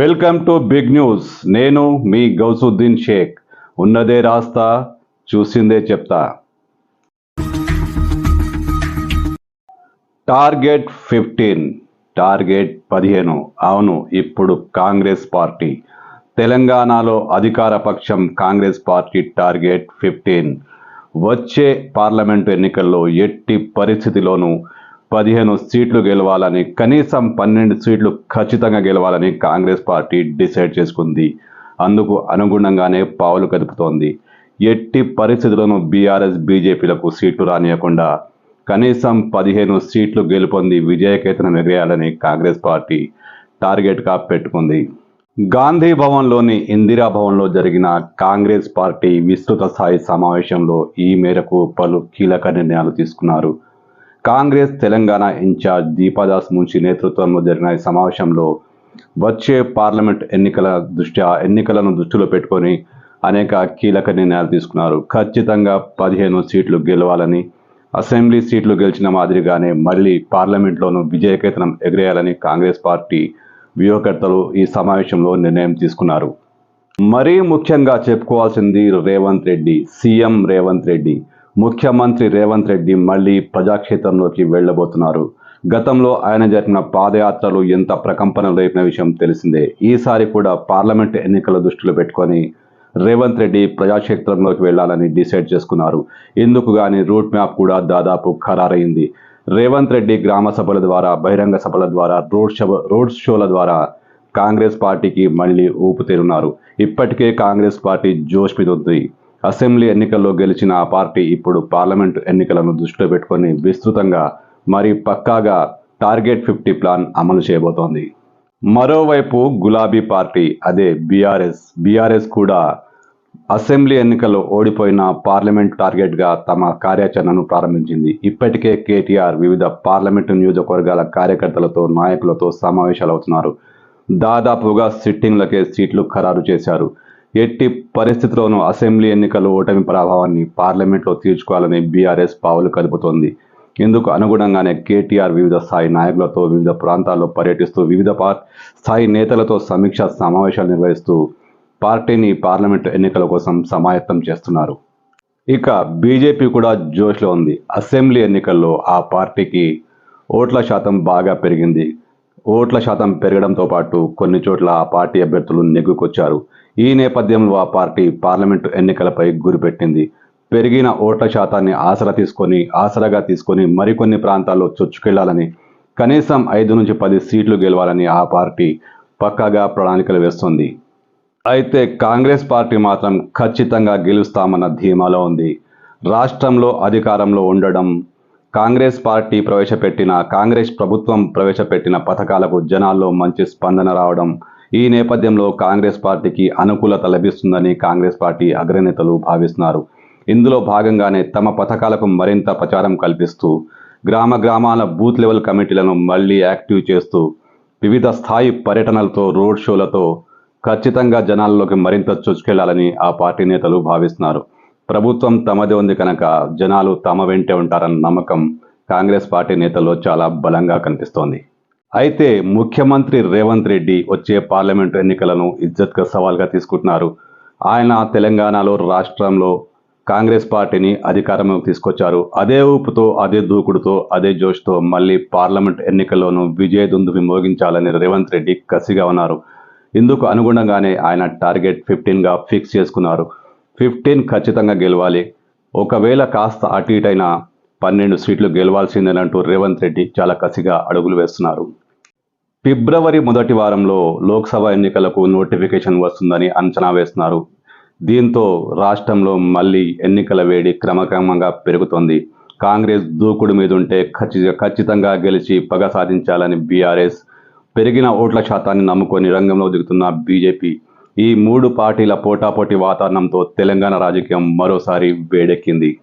Welcome to big news. నేను మీ గౌసుద్దీన్ షేక్. ఉన్నదే రాస్తా చూసిందే చెప్తా. టార్గెట్ ఫిఫ్టీన్ టార్గెట్ పదిహేను. అవును ఇప్పుడు కాంగ్రెస్ పార్టీ. తెలంగాణలో అధికార పక్షం కాంగ్రెస్ పార్టీ టార్గెట్ ఫిఫ్టీన్. వచ్చే పార్లమెంటు ఎన్నికల్లో ఎట్టి పరిస్థితిలోనూ పదిహేను సీట్లు గెలవాలని కనీసం పన్నెండు సీట్లు ఖచ్చితంగా గెలవాలని కాంగ్రెస్ పార్టీ డిసైడ్ చేసుకుంది. అందుకు అనుగుణంగానే పావులు కదుపుతోంది. ఎట్టి పరిస్థితుల్లోనూ బీఆర్ఎస్ బీజేపీలకు సీట్లు రానియకుండా కనీసం పదిహేను సీట్లు గెలుపొంది విజయకేతనం ఎగరేయాలని కాంగ్రెస్ పార్టీ టార్గెట్గా పెట్టుకుంది. గాంధీ భవన్లోని ఇందిరా భవన్లో జరిగిన కాంగ్రెస్ పార్టీ విస్తృత స్థాయి సమావేశంలో ఈ మేరకు పలు కీలక నిర్ణయాలు తీసుకున్నారు. కాంగ్రెస్ తెలంగాణ ఇన్ఛార్జ్ దీపాదాస్ మున్షి నేతృత్వంలో జరిగిన ఈ సమావేశంలో వచ్చే పార్లమెంట్ ఎన్నికల దృష్ట్యా ఎన్నికలను దృష్టిలో పెట్టుకొని అనేక కీలక నిర్ణయాలు తీసుకున్నారు. ఖచ్చితంగా పదిహేను సీట్లు గెలవాలని అసెంబ్లీ సీట్లు గెలిచిన మాదిరిగానే మళ్ళీ పార్లమెంట్లోనూ విజయకేతనం ఎగిరేయాలని కాంగ్రెస్ పార్టీ వ్యూహకర్తలు ఈ సమావేశంలో నిర్ణయం తీసుకున్నారు. మరీ ముఖ్యంగా చెప్పుకోవాల్సింది రేవంత్ రెడ్డి సీఎం రేవంత్ రెడ్డి. ముఖ్యమంత్రి రేవంత్ రెడ్డి మళ్ళీ ప్రజాక్షేత్రంలోకి వెళ్ళబోతున్నారు. గతంలో ఆయన జరిపిన పాదయాత్రలు ఎంత ప్రకంపన లేపిన విషయం తెలిసిందే. ఈసారి కూడా పార్లమెంట్ ఎన్నికల దృష్టిలో పెట్టుకొని రేవంత్ రెడ్డి ప్రజాక్షేత్రంలోకి వెళ్ళాలని డిసైడ్ చేసుకున్నారు. ఇందుకు గాని రూట్ మ్యాప్ కూడా దాదాపు ఖరారైంది. రేవంత్ రెడ్డి గ్రామ సభల ద్వారా బహిరంగ సభల ద్వారా రోడ్ షో రోడ్ షోల ద్వారా కాంగ్రెస్ పార్టీకి మళ్ళీ ఊపుతేరున్నారు. ఇప్పటికే కాంగ్రెస్ పార్టీ జోష్ మీద ఉంది. అసెంబ్లీ ఎన్నికల్లో గెలిచిన ఆ పార్టీ ఇప్పుడు పార్లమెంటు ఎన్నికలను దృష్టిలో పెట్టుకొని విస్తృతంగా మరి పక్కాగా టార్గెట్ ఫిఫ్టీ ప్లాన్ అమలు చేయబోతోంది. మరోవైపు గులాబీ పార్టీ అదే బీఆర్ఎస్. బీఆర్ఎస్ కూడా అసెంబ్లీ ఎన్నికల్లో ఓడిపోయిన పార్లమెంట్ టార్గెట్గా తమ కార్యాచరణను ప్రారంభించింది. ఇప్పటికే కేటీఆర్ వివిధ పార్లమెంటు నియోజకవర్గాల కార్యకర్తలతో నాయకులతో సమావేశాలు అవుతున్నారు దాదాపుగా సిట్టింగ్లకే సీట్లు ఖరారు చేశారు. ఎట్టి పరిస్థితుల్లోనూ అసెంబ్లీ ఎన్నికలు ఓటమి ప్రభావాన్ని పార్లమెంట్లో తీర్చుకోవాలని బీఆర్ఎస్ పావులు కలుపుతోంది ఇందుకు అనుగుణంగానే కేటీఆర్ వివిధ స్థాయి నాయకులతో వివిధ ప్రాంతాల్లో పర్యటిస్తూ వివిధ పార్ స్థాయి నేతలతో సమీక్ష సమావేశాలు నిర్వహిస్తూ పార్టీని పార్లమెంటు ఎన్నికల కోసం సమాయత్తం చేస్తున్నారు. ఇక బీజేపీ కూడా జోష్లో ఉంది. అసెంబ్లీ ఎన్నికల్లో ఆ పార్టీకి ఓట్ల శాతం బాగా పెరిగింది. ఓట్ల శాతం పెరగడంతో పాటు కొన్ని చోట్ల ఆ పార్టీ అభ్యర్థులు నెగ్గుకొచ్చారు. ఈ నేపథ్యంలో ఆ పార్టీ పార్లమెంటు ఎన్నికలపై గురిపెట్టింది. పెరిగిన ఓట్ల శాతాన్ని ఆసరా తీసుకొని ఆసరాగా తీసుకొని మరికొన్ని ప్రాంతాల్లో చొచ్చుకెళ్ళాలని కనీసం ఐదు నుంచి పది సీట్లు గెలవాలని ఆ పార్టీ పక్కాగా ప్రణాళికలు వేస్తుంది. అయితే కాంగ్రెస్ పార్టీ మాత్రం ఖచ్చితంగా గెలుస్తామన్న ధీమాలో ఉంది. రాష్ట్రంలో అధికారంలో ఉండడం కాంగ్రెస్ పార్టీ ప్రవేశపెట్టిన కాంగ్రెస్ ప్రభుత్వం ప్రవేశపెట్టిన పథకాలకు జనాల్లో మంచి స్పందన రావడం ఈ నేపథ్యంలో కాంగ్రెస్ పార్టీకి అనుకూలత లభిస్తుందని కాంగ్రెస్ పార్టీ అగ్రనేతలు భావిస్తున్నారు. ఇందులో భాగంగానే తమ పథకాలకు మరింత ప్రచారం కల్పిస్తూ గ్రామ గ్రామాల బూత్ లెవెల్ కమిటీలను మళ్ళీ యాక్టివ్ చేస్తూ వివిధ స్థాయి పర్యటనలతో రోడ్ షోలతో ఖచ్చితంగా జనాల్లోకి మరింత చొచ్చుకెళ్ళాలని ఆ పార్టీ నేతలు భావిస్తున్నారు. ప్రభుత్వం తమదే ఉంది కనుక జనాలు తమ వెంటే ఉంటారన్న నమ్మకం కాంగ్రెస్ పార్టీ నేతల్లో చాలా బలంగా కనిపిస్తోంది. అయితే ముఖ్యమంత్రి రేవంత్ రెడ్డి వచ్చే పార్లమెంటు ఎన్నికలను ఇజ్జత్గా సవాల్గా తీసుకుంటున్నారు. ఆయన తెలంగాణలో రాష్ట్రంలో కాంగ్రెస్ పార్టీని అధికారంలోకి తీసుకొచ్చారు. అదే ఊపుతో అదే దూకుడుతో అదే జోష్తో మళ్ళీ పార్లమెంట్ ఎన్నికల్లోనూ విజయ దుందువి మోగించాలని రేవంత్ రెడ్డి కసిగా ఉన్నారు. ఇందుకు అనుగుణంగానే ఆయన టార్గెట్ ఫిఫ్టీన్గా ఫిక్స్ చేసుకున్నారు. ఫిఫ్టీన్ ఖచ్చితంగా గెలవాలి. ఒకవేళ కాస్త అటు ఇటైనా పన్నెండు సీట్లు గెలవాల్సిందేనంటూ రేవంత్ రెడ్డి చాలా కసిగా అడుగులు వేస్తున్నారు. ఫిబ్రవరి మొదటి వారంలో లోక్సభ ఎన్నికలకు నోటిఫికేషన్ వస్తుందని అంచనా వేస్తున్నారు. దీంతో రాష్ట్రంలో మళ్ళీ ఎన్నికల వేడి క్రమక్రమంగా పెరుగుతోంది. కాంగ్రెస్ దూకుడు మీద ఉంటే ఖచ్చిత ఖచ్చితంగా గెలిచి పగ సాధించాలని బీఆర్ఎస్ పెరిగిన ఓట్ల శాతాన్ని నమ్ముకొని రంగంలో దిగుతున్న బీజేపీ ఈ మూడు పార్టీల పోటాపోటీ వాతావరణంతో తెలంగాణ రాజకీయం మరోసారి వేడెక్కింది.